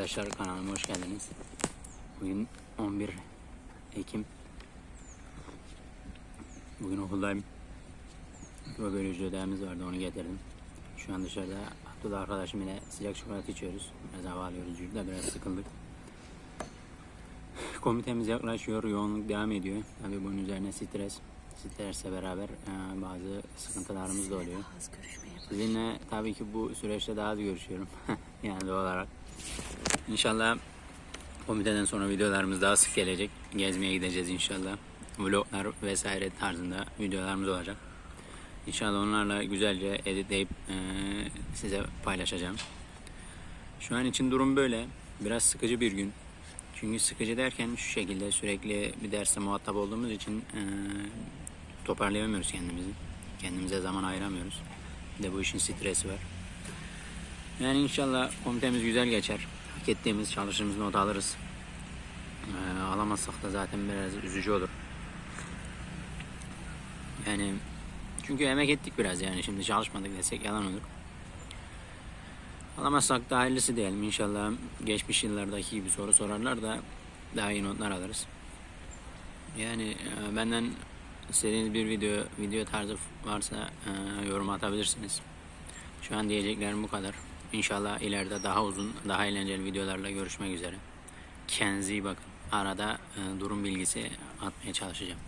Arkadaşlar kanalıma hoş geldiniz. Bugün 11 Ekim. Bugün okuldayım. Biyoloji ödevimiz vardı onu getirdim. Şu an dışarıda Abdullah arkadaşım ile sıcak çikolata içiyoruz. Biraz hava alıyoruz. Yurtta biraz sıkıldık. Komitemiz yaklaşıyor. Yoğunluk devam ediyor. Tabii bunun üzerine stres. Stresle beraber e, bazı sıkıntılarımız da oluyor. Sizinle tabii ki bu süreçte daha az görüşüyorum. yani doğal olarak. İnşallah komiteden sonra videolarımız daha sık gelecek. Gezmeye gideceğiz inşallah. Vloglar vesaire tarzında videolarımız olacak. İnşallah onlarla güzelce editleyip eee, size paylaşacağım. Şu an için durum böyle. Biraz sıkıcı bir gün. Çünkü sıkıcı derken şu şekilde sürekli bir derste muhatap olduğumuz için eee, toparlayamıyoruz kendimizi. Kendimize zaman ayıramıyoruz. Bir de bu işin stresi var. Yani inşallah komitemiz güzel geçer. Ettiğimiz, çalıştığımız not alırız. Ee, alamazsak da zaten biraz üzücü olur. Yani çünkü emek ettik biraz yani şimdi çalışmadık desek yalan olur. Alamazsak da hayırlısı diyelim. İnşallah geçmiş yıllardaki gibi soru sorarlar da daha iyi notlar alırız. Yani e, benden istediğiniz bir video video tarzı varsa e, yorum atabilirsiniz. Şu an diyeceklerim bu kadar. İnşallah ileride daha uzun, daha eğlenceli videolarla görüşmek üzere. Kendinize iyi bakın. Arada e, durum bilgisi atmaya çalışacağım.